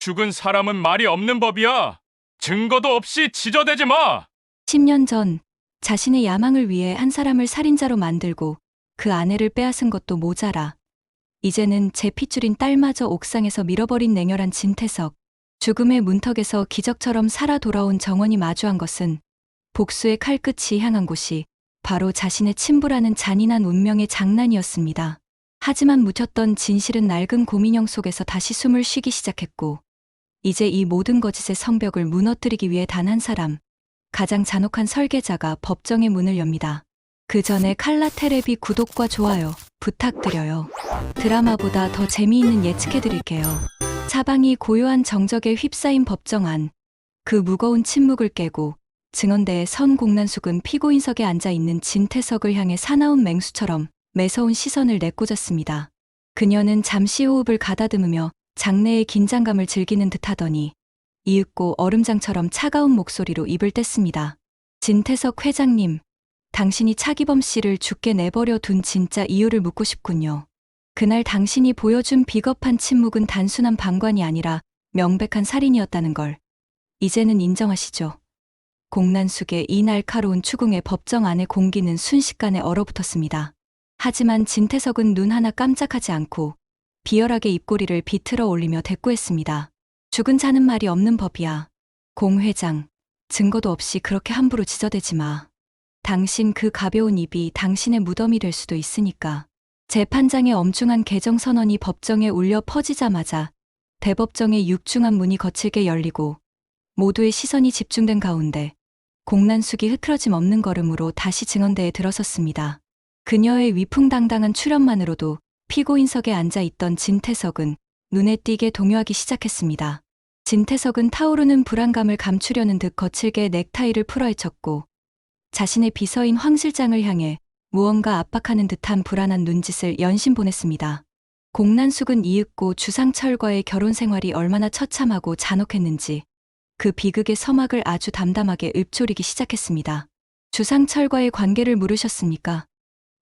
죽은 사람은 말이 없는 법이야. 증거도 없이 지저대지 마. 10년 전 자신의 야망을 위해 한 사람을 살인자로 만들고 그 아내를 빼앗은 것도 모자라. 이제는 제 핏줄인 딸마저 옥상에서 밀어버린 냉혈한 진태석. 죽음의 문턱에서 기적처럼 살아 돌아온 정원이 마주한 것은 복수의 칼끝이 향한 곳이 바로 자신의 친부라는 잔인한 운명의 장난이었습니다. 하지만 묻혔던 진실은 낡은 고민형 속에서 다시 숨을 쉬기 시작했고, 이제 이 모든 거짓의 성벽을 무너뜨리기 위해 단 한 사람, 가장 잔혹한 설계자가 법정의 문을 엽니다. 그 전에 칼라 테레비 구독과 좋아요 부탁드려요. 드라마보다 더 재미있는 예측해드릴게요. 사방이 고요한 정적에 휩싸인 법정 안. 그 무거운 침묵을 깨고 증언대에 선 공난숙은 피고인석에 앉아 있는 진태석을 향해 사나운 맹수처럼 매서운 시선을 내꽂았습니다. 그녀는 잠시 호흡을 가다듬으며 장래의 긴장감을 즐기는 듯 하더니 이윽고 얼음장처럼 차가운 목소리로 입을 뗐습니다. 진태석 회장님, 당신이 차기범 씨를 죽게 내버려 둔 진짜 이유를 묻고 싶군요. 그날 당신이 보여준 비겁한 침묵은 단순한 방관이 아니라 명백한 살인이었다는 걸 이제는 인정하시죠. 공난숙의 이 날카로운 추궁에 법정 안의 공기는 순식간에 얼어붙었습니다. 하지만 진태석은 눈 하나 깜짝하지 않고 비열하게 입꼬리를 비틀어 올리며 대꾸했습니다. 죽은 자는 말이 없는 법이야. 공 회장, 증거도 없이 그렇게 함부로 지저대지 마. 당신 그 가벼운 입이 당신의 무덤이 될 수도 있으니까. 재판장의 엄중한 개정 선언이 법정에 울려 퍼지자마자 대법정의 육중한 문이 거칠게 열리고 모두의 시선이 집중된 가운데 공난숙이 흐트러짐 없는 걸음으로 다시 증언대에 들어섰습니다. 그녀의 위풍당당한 출연만으로도 피고인석에 앉아 있던 진태석은 눈에 띄게 동요하기 시작했습니다. 진태석은 타오르는 불안감을 감추려는 듯 거칠게 넥타이를 풀어헤쳤고 자신의 비서인 황 실장을 향해 무언가 압박하는 듯한 불안한 눈짓을 연신 보냈습니다. 공난숙은 이윽고 주상철과의 결혼 생활이 얼마나 처참하고 잔혹했는지 그 비극의 서막을 아주 담담하게 읊조리기 시작했습니다. 주상철과의 관계를 물으셨습니까?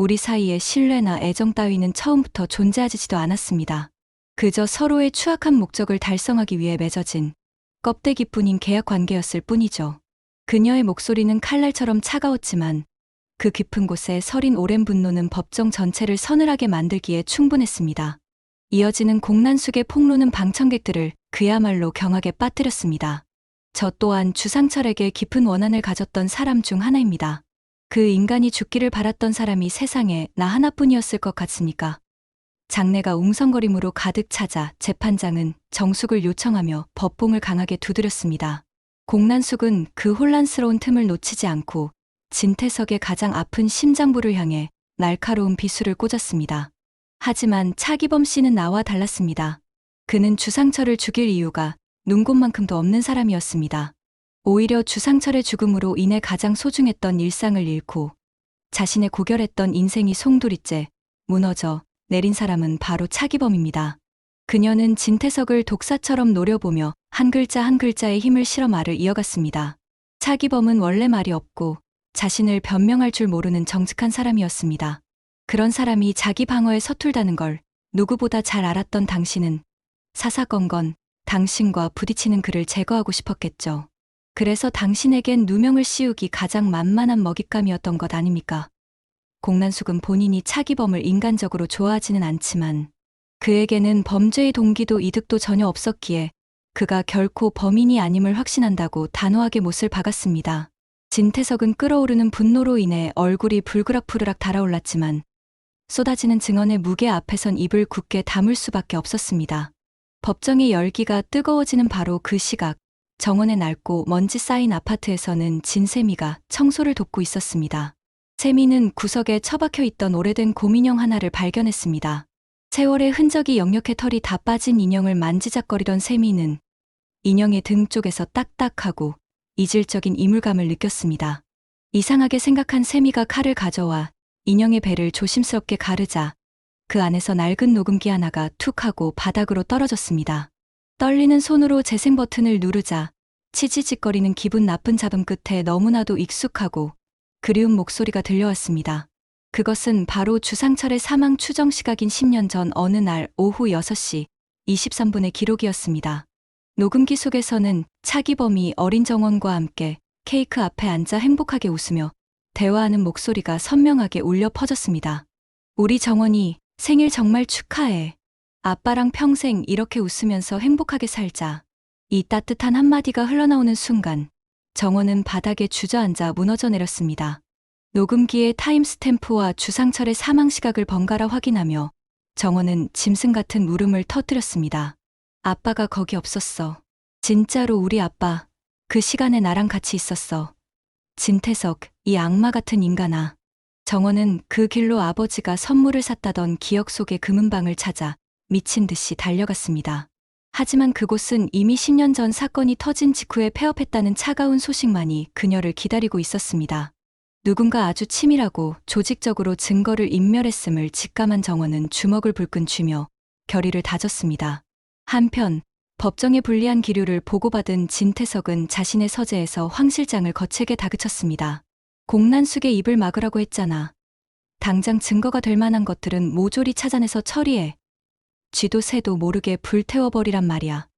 우리 사이에 신뢰나 애정 따위는 처음부터 존재하지도 않았습니다. 그저 서로의 추악한 목적을 달성하기 위해 맺어진 껍데기뿐인 계약 관계였을 뿐이죠. 그녀의 목소리는 칼날처럼 차가웠지만 그 깊은 곳에 서린 오랜 분노는 법정 전체를 서늘하게 만들기에 충분했습니다. 이어지는 공난숙의 폭로는 방청객들을 그야말로 경악에 빠뜨렸습니다. 저 또한 주상철에게 깊은 원한을 가졌던 사람 중 하나입니다. 그 인간이 죽기를 바랐던 사람이 세상에 나 하나뿐이었을 것 같습니까? 장내가 웅성거림으로 가득 찾아 재판장은 정숙을 요청하며 법봉을 강하게 두드렸습니다. 공난숙은 그 혼란스러운 틈을 놓치지 않고 진태석의 가장 아픈 심장부를 향해 날카로운 비수를 꽂았습니다. 하지만 차기범 씨는 나와 달랐습니다. 그는 주상철을 죽일 이유가 눈곱만큼도 없는 사람이었습니다. 오히려 주상철의 죽음으로 인해 가장 소중했던 일상을 잃고 자신의 고결했던 인생이 송두리째 무너져 내린 사람은 바로 차기범입니다. 그녀는 진태석을 독사처럼 노려보며 한 글자 한 글자의 힘을 실어 말을 이어갔습니다. 차기범은 원래 말이 없고 자신을 변명할 줄 모르는 정직한 사람이었습니다. 그런 사람이 자기 방어에 서툴다는 걸 누구보다 잘 알았던 당신은 사사건건 당신과 부딪히는 그를 제거하고 싶었겠죠. 그래서 당신에겐 누명을 씌우기 가장 만만한 먹잇감이었던 것 아닙니까? 공난숙은 본인이 차기범을 인간적으로 좋아하지는 않지만 그에게는 범죄의 동기도 이득도 전혀 없었기에 그가 결코 범인이 아님을 확신한다고 단호하게 못을 박았습니다. 진태석은 끓어오르는 분노로 인해 얼굴이 불그락푸르락 달아올랐지만 쏟아지는 증언의 무게 앞에선 입을 굳게 다물 수밖에 없었습니다. 법정의 열기가 뜨거워지는 바로 그 시각 정원의 낡고 먼지 쌓인 아파트에서는 진세미가 청소를 돕고 있었습니다. 세미는 구석에 처박혀 있던 오래된 곰인형 하나를 발견했습니다. 세월의 흔적이 역력해 털이 다 빠진 인형을 만지작거리던 세미는 인형의 등 쪽에서 딱딱하고 이질적인 이물감을 느꼈습니다. 이상하게 생각한 세미가 칼을 가져와 인형의 배를 조심스럽게 가르자 그 안에서 낡은 녹음기 하나가 툭 하고 바닥으로 떨어졌습니다. 떨리는 손으로 재생 버튼을 누르자 치지직거리는 기분 나쁜 잡음 끝에 너무나도 익숙하고 그리운 목소리가 들려왔습니다. 그것은 바로 주상철의 사망 추정 시각인 10년 전 어느 날 오후 6시 23분의 기록이었습니다. 녹음기 속에서는 차기범이 어린 정원과 함께 케이크 앞에 앉아 행복하게 웃으며 대화하는 목소리가 선명하게 울려 퍼졌습니다. 우리 정원이 생일 정말 축하해. 아빠랑 평생 이렇게 웃으면서 행복하게 살자. 이 따뜻한 한마디가 흘러나오는 순간 정원은 바닥에 주저앉아 무너져 내렸습니다. 녹음기의 타임스탬프와 주상철의 사망 시각을 번갈아 확인하며 정원은 짐승 같은 물음을 터뜨렸습니다. 아빠가 거기 없었어. 진짜로 우리 아빠 그 시간에 나랑 같이 있었어. 진태석, 이 악마 같은 인간아. 정원은 그 길로 아버지가 선물을 샀다던 기억 속의 금은방을 찾아 미친 듯이 달려갔습니다. 하지만 그곳은 이미 10년 전 사건이 터진 직후에 폐업했다는 차가운 소식만이 그녀를 기다리고 있었습니다. 누군가 아주 치밀하고 조직적으로 증거를 인멸했음을 직감한 정원은 주먹을 불끈 쥐며 결의를 다졌습니다. 한편 법정에 불리한 기류를 보고받은 진태석은 자신의 서재에서 황 실장을 거칠게 다그쳤습니다. 공난숙의 입을 막으라고 했잖아. 당장 증거가 될 만한 것들은 모조리 찾아내서 처리해. 쥐도 새도 모르게 불태워버리란 말이야.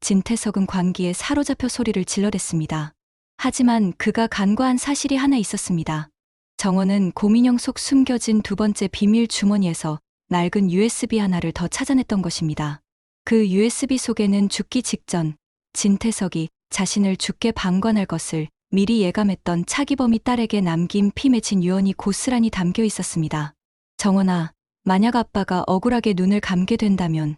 진태석은 광기에 사로잡혀 소리를 질러댔습니다. 하지만 그가 간과한 사실이 하나 있었습니다. 정원은 고민형 속 숨겨진 두 번째 비밀 주머니에서 낡은 USB 하나를 더 찾아냈던 것입니다. 그 USB 속에는 죽기 직전 진태석이 자신을 죽게 방관할 것을 미리 예감했던 차기범이 딸에게 남긴 피 맺힌 유언이 고스란히 담겨 있었습니다. 정원아, 만약 아빠가 억울하게 눈을 감게 된다면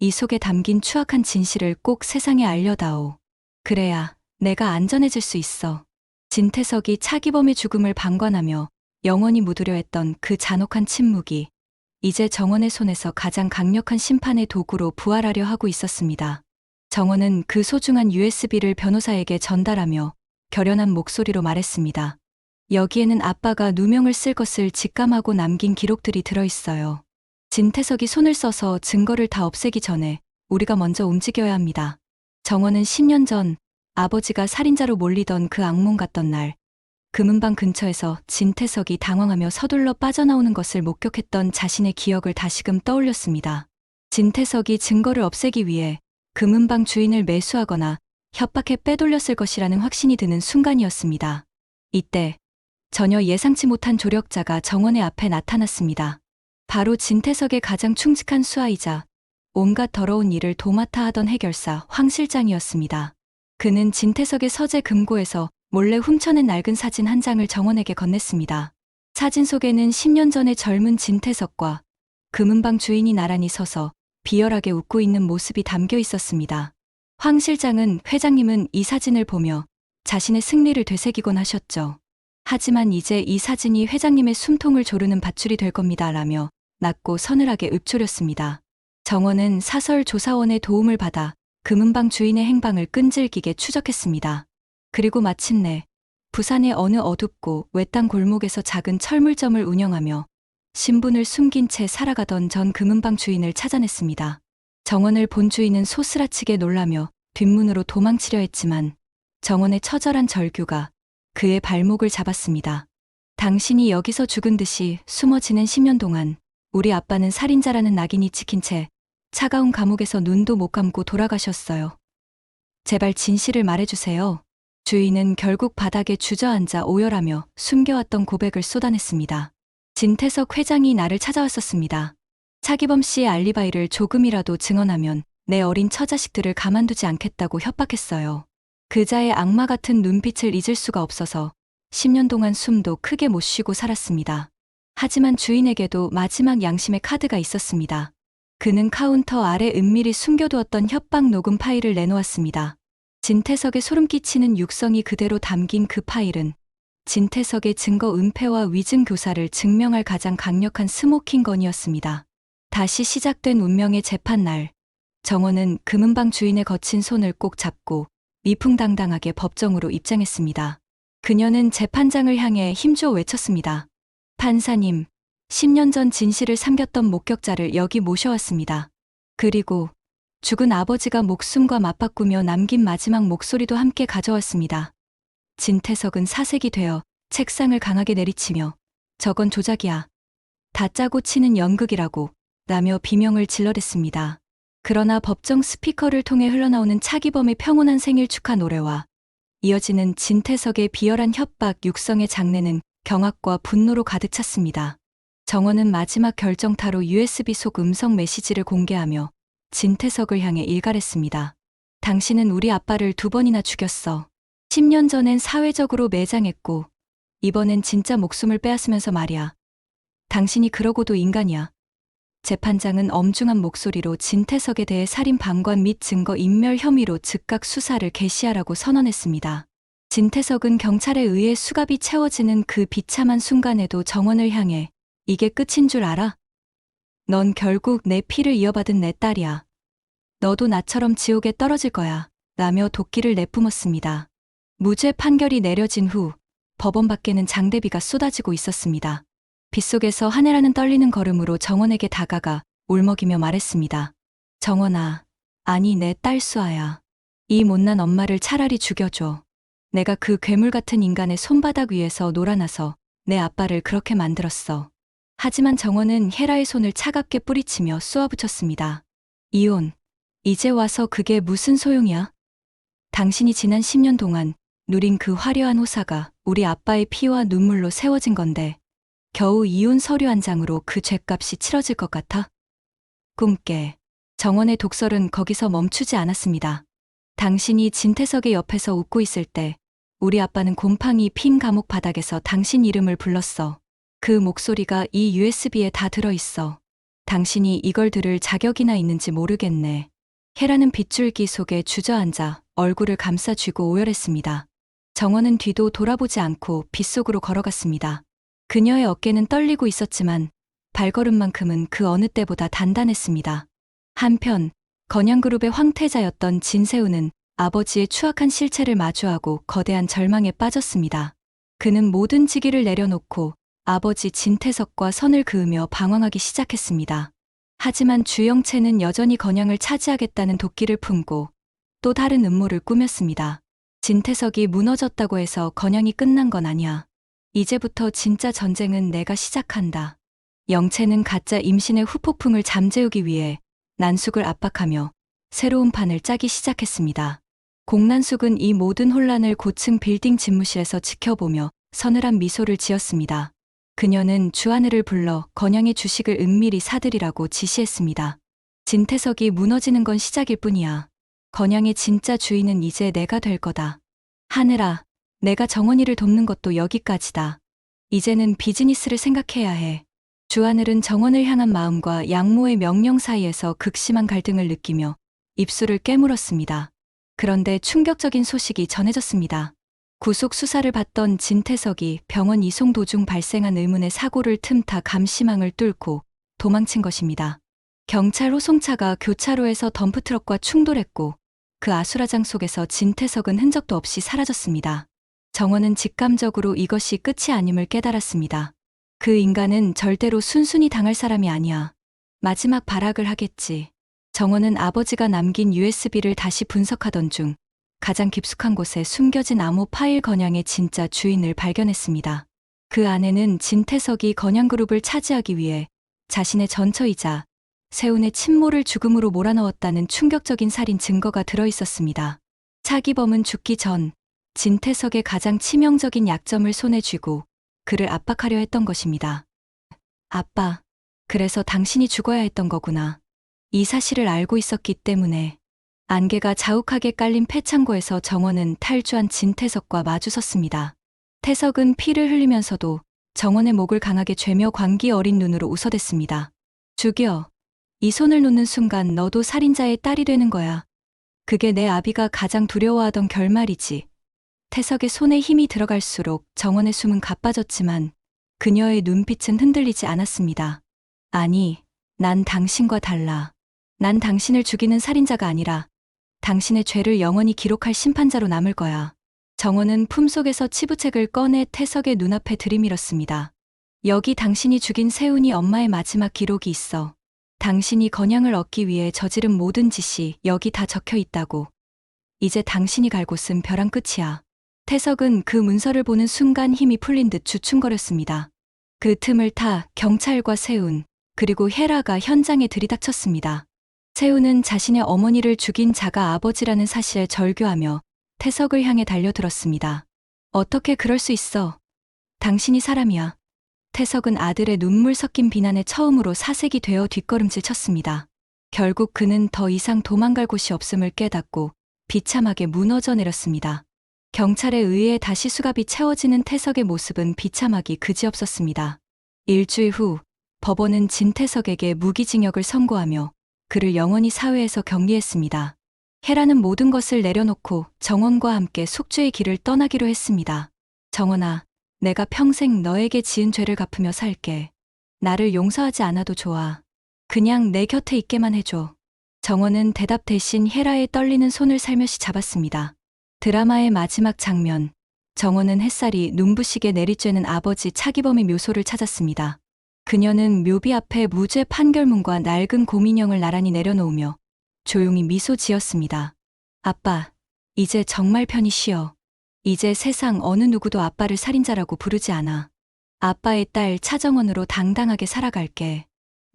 이 속에 담긴 추악한 진실을 꼭 세상에 알려다오. 그래야 내가 안전해질 수 있어. 진태석이 차기범의 죽음을 방관하며 영원히 묻으려 했던 그 잔혹한 침묵이 이제 정원의 손에서 가장 강력한 심판의 도구로 부활하려 하고 있었습니다. 정원은 그 소중한 USB를 변호사에게 전달하며 결연한 목소리로 말했습니다. 여기에는 아빠가 누명을 쓸 것을 직감하고 남긴 기록들이 들어있어요. 진태석이 손을 써서 증거를 다 없애기 전에 우리가 먼저 움직여야 합니다. 정원은 10년 전 아버지가 살인자로 몰리던 그 악몽 같던 날, 금은방 근처에서 진태석이 당황하며 서둘러 빠져나오는 것을 목격했던 자신의 기억을 다시금 떠올렸습니다. 진태석이 증거를 없애기 위해 금은방 주인을 매수하거나 협박해 빼돌렸을 것이라는 확신이 드는 순간이었습니다. 이때 전혀 예상치 못한 조력자가 정원의 앞에 나타났습니다. 바로 진태석의 가장 충직한 수하이자 온갖 더러운 일을 도맡아 하던 해결사 황 실장이었습니다. 그는 진태석의 서재 금고에서 몰래 훔쳐낸 낡은 사진 한 장을 정원에게 건넸습니다. 사진 속에는 10년 전의 젊은 진태석과 금은방 주인이 나란히 서서 비열하게 웃고 있는 모습이 담겨 있었습니다. 황 실장은 회장님은 이 사진을 보며 자신의 승리를 되새기곤 하셨죠. 하지만 이제 이 사진이 회장님의 숨통을 조르는 밧줄이 될 겁니다. 라며 낮고 서늘하게 읊조렸습니다. 정원은 사설 조사원의 도움을 받아 금은방 주인의 행방을 끈질기게 추적했습니다. 그리고 마침내 부산의 어느 어둡고 외딴 골목에서 작은 철물점을 운영하며 신분을 숨긴 채 살아가던 전 금은방 주인을 찾아냈습니다. 정원을 본 주인은 소스라치게 놀라며 뒷문으로 도망치려 했지만 정원의 처절한 절규가 그의 발목을 잡았습니다. 당신이 여기서 죽은 듯이 숨어 지낸 10년 동안 우리 아빠는 살인자라는 낙인이 찍힌 채 차가운 감옥에서 눈도 못 감고 돌아가셨어요. 제발 진실을 말해주세요. 주인은 결국 바닥에 주저앉아 오열하며 숨겨왔던 고백을 쏟아냈습니다. 진태석 회장이 나를 찾아왔었습니다. 차기범 씨의 알리바이를 조금이라도 증언하면 내 어린 처자식들을 가만두지 않겠다고 협박했어요. 그자의 악마 같은 눈빛을 잊을 수가 없어서 10년 동안 숨도 크게 못 쉬고 살았습니다. 하지만 주인에게도 마지막 양심의 카드가 있었습니다. 그는 카운터 아래 은밀히 숨겨두었던 협박 녹음 파일을 내놓았습니다. 진태석의 소름 끼치는 육성이 그대로 담긴 그 파일은 진태석의 증거 은폐와 위증 교사를 증명할 가장 강력한 스모킹 건이었습니다. 다시 시작된 운명의 재판 날, 정원은 금은방 주인의 거친 손을 꼭 잡고 위풍당당하게 법정으로 입장했습니다. 그녀는 재판장을 향해 힘주어 외쳤습니다. 판사님, 10년 전 진실을 삼겼던 목격자를 여기 모셔왔습니다. 그리고 죽은 아버지가 목숨과 맞바꾸며 남긴 마지막 목소리도 함께 가져왔습니다. 진태석은 사색이 되어 책상을 강하게 내리치며 저건 조작이야. 다 짜고 치는 연극이라고 라며 비명을 질러댔습니다. 그러나 법정 스피커를 통해 흘러나오는 차기범의 평온한 생일 축하 노래와 이어지는 진태석의 비열한 협박 육성의 장례는 경악과 분노로 가득 찼습니다. 정원은 마지막 결정타로 USB 속 음성 메시지를 공개하며 진태석을 향해 일갈했습니다. 당신은 우리 아빠를 두 번이나 죽였어. 10년 전엔 사회적으로 매장했고, 이번엔 진짜 목숨을 빼앗으면서 말이야. 당신이 그러고도 인간이야. 재판장은 엄중한 목소리로 진태석에 대해 살인 방관 및 증거 인멸 혐의로 즉각 수사를 개시하라고 선언했습니다. 진태석은 경찰에 의해 수갑이 채워지는 그 비참한 순간에도 정원을 향해 이게 끝인 줄 알아? 넌 결국 내 피를 이어받은 내 딸이야. 너도 나처럼 지옥에 떨어질 거야. 라며 도끼를 내뿜었습니다. 무죄 판결이 내려진 후 법원 밖에는 장대비가 쏟아지고 있었습니다. 빗속에서 하늘하는 떨리는 걸음으로 정원에게 다가가 울먹이며 말했습니다. 정원아, 아니 내 딸 수아야. 이 못난 엄마를 차라리 죽여줘. 내가 그 괴물 같은 인간의 손바닥 위에서 놀아나서 내 아빠를 그렇게 만들었어. 하지만 정원은 헤라의 손을 차갑게 뿌리치며 쏘아붙였습니다. 이혼. 이제 와서 그게 무슨 소용이야? 당신이 지난 10년 동안 누린 그 화려한 호사가 우리 아빠의 피와 눈물로 세워진 건데 겨우 이혼 서류 한 장으로 그 죗값이 치러질 것 같아? 꿈깨. 정원의 독설은 거기서 멈추지 않았습니다. 당신이 진태석의 옆에서 웃고 있을 때 우리 아빠는 곰팡이 핀 감옥 바닥에서 당신 이름을 불렀어. 그 목소리가 이 USB에 다 들어있어. 당신이 이걸 들을 자격이나 있는지 모르겠네. 헤라는 빗줄기 속에 주저앉아 얼굴을 감싸 쥐고 오열했습니다. 정원은 뒤도 돌아보지 않고 빗속으로 걸어갔습니다. 그녀의 어깨는 떨리고 있었지만 발걸음만큼은 그 어느 때보다 단단했습니다. 한편 건양그룹의 황태자였던 진세우는 아버지의 추악한 실체를 마주하고 거대한 절망에 빠졌습니다. 그는 모든 직위를 내려놓고 아버지 진태석과 선을 그으며 방황하기 시작했습니다. 하지만 주영채는 여전히 건양을 차지하겠다는 도끼를 품고 또 다른 음모를 꾸몄습니다. 진태석이 무너졌다고 해서 건양이 끝난 건 아니야. 이제부터 진짜 전쟁은 내가 시작한다. 영채는 가짜 임신의 후폭풍을 잠재우기 위해 난숙을 압박하며 새로운 판을 짜기 시작했습니다. 공난숙은 이 모든 혼란을 고층 빌딩 집무실에서 지켜보며 서늘한 미소를 지었습니다. 그녀는 주하늘을 불러 건양의 주식을 은밀히 사들이라고 지시했습니다. 진태석이 무너지는 건 시작일 뿐이야. 건양의 진짜 주인은 이제 내가 될 거다. 하늘아, 내가 정원이를 돕는 것도 여기까지다. 이제는 비즈니스를 생각해야 해. 주하늘은 정원을 향한 마음과 양모의 명령 사이에서 극심한 갈등을 느끼며 입술을 깨물었습니다. 그런데 충격적인 소식이 전해졌습니다. 구속 수사를 받던 진태석이 병원 이송 도중 발생한 의문의 사고를 틈타 감시망을 뚫고 도망친 것입니다. 경찰 호송차가 교차로에서 덤프트럭과 충돌했고 그 아수라장 속에서 진태석은 흔적도 없이 사라졌습니다. 정원은 직감적으로 이것이 끝이 아님을 깨달았습니다. 그 인간은 절대로 순순히 당할 사람이 아니야. 마지막 발악을 하겠지. 정원은 아버지가 남긴 USB를 다시 분석하던 중 가장 깊숙한 곳에 숨겨진 암호 파일 건양의 진짜 주인을 발견했습니다. 그 안에는 진태석이 건양그룹을 차지하기 위해 자신의 전처이자 세운의 침몰을 죽음으로 몰아넣었다는 충격적인 살인 증거가 들어 있었습니다. 차기범은 죽기 전 진태석의 가장 치명적인 약점을 손에 쥐고 그를 압박하려 했던 것입니다. 아빠, 그래서 당신이 죽어야 했던 거구나. 이 사실을 알고 있었기 때문에 안개가 자욱하게 깔린 폐창고에서 정원은 탈주한 진태석과 마주섰습니다. 태석은 피를 흘리면서도 정원의 목을 강하게 죄며 광기 어린 눈으로 웃어댔습니다. 죽여. 이 손을 놓는 순간 너도 살인자의 딸이 되는 거야. 그게 내 아비가 가장 두려워하던 결말이지. 태석의 손에 힘이 들어갈수록 정원의 숨은 가빠졌지만 그녀의 눈빛은 흔들리지 않았습니다. 아니, 난 당신과 달라. 난 당신을 죽이는 살인자가 아니라 당신의 죄를 영원히 기록할 심판자로 남을 거야. 정원은 품속에서 치부책을 꺼내 태석의 눈앞에 들이밀었습니다. 여기 당신이 죽인 세운이 엄마의 마지막 기록이 있어. 당신이 건양을 얻기 위해 저지른 모든 짓이 여기 다 적혀 있다고. 이제 당신이 갈 곳은 벼랑 끝이야. 태석은 그 문서를 보는 순간 힘이 풀린 듯 주춤거렸습니다. 그 틈을 타 경찰과 세운, 그리고 헤라가 현장에 들이닥쳤습니다. 채우는 자신의 어머니를 죽인 자가 아버지라는 사실에 절규하며 태석을 향해 달려들었습니다. 어떻게 그럴 수 있어? 당신이 사람이야. 태석은 아들의 눈물 섞인 비난에 처음으로 사색이 되어 뒷걸음질 쳤습니다. 결국 그는 더 이상 도망갈 곳이 없음을 깨닫고 비참하게 무너져 내렸습니다. 경찰에 의해 다시 수갑이 채워지는 태석의 모습은 비참하기 그지없었습니다. 일주일 후 법원은 진태석에게 무기징역을 선고하며 그를 영원히 사회에서 격리했습니다. 해라는 모든 것을 내려놓고 정원과 함께 속죄의 길을 떠나기로 했습니다. 정원아, 내가 평생 너에게 지은 죄를 갚으며 살게. 나를 용서하지 않아도 좋아. 그냥 내 곁에 있게만 해줘. 정원은 대답 대신 헤라의 떨리는 손을 살며시 잡았습니다. 드라마의 마지막 장면. 정원은 햇살이 눈부시게 내리쬐는 아버지 차기범의 묘소를 찾았습니다. 그녀는 묘비 앞에 무죄 판결문과 낡은 곰인형을 나란히 내려놓으며 조용히 미소 지었습니다. 아빠, 이제 정말 편히 쉬어. 이제 세상 어느 누구도 아빠를 살인자라고 부르지 않아. 아빠의 딸 차정원으로 당당하게 살아갈게.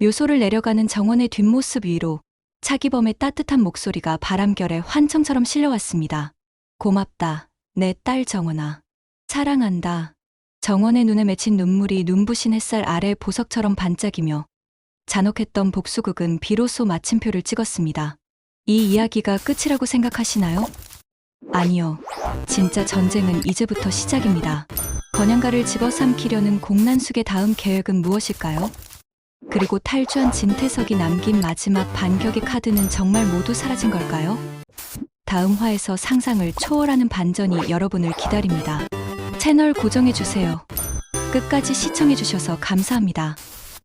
묘소를 내려가는 정원의 뒷모습 위로 차기범의 따뜻한 목소리가 바람결에 환청처럼 실려왔습니다. 고맙다, 내 딸 정원아. 사랑한다. 정원의 눈에 맺힌 눈물이 눈부신 햇살 아래 보석처럼 반짝이며 잔혹했던 복수극은 비로소 마침표를 찍었습니다. 이 이야기가 끝이라고 생각하시나요? 아니요. 진짜 전쟁은 이제부터 시작입니다. 건양가를 집어삼키려는 공난숙의 다음 계획은 무엇일까요? 그리고 탈주한 진태석이 남긴 마지막 반격의 카드는 정말 모두 사라진 걸까요? 다음 화에서 상상을 초월하는 반전이 여러분을 기다립니다. 채널 고정해주세요. 끝까지 시청해주셔서 감사합니다.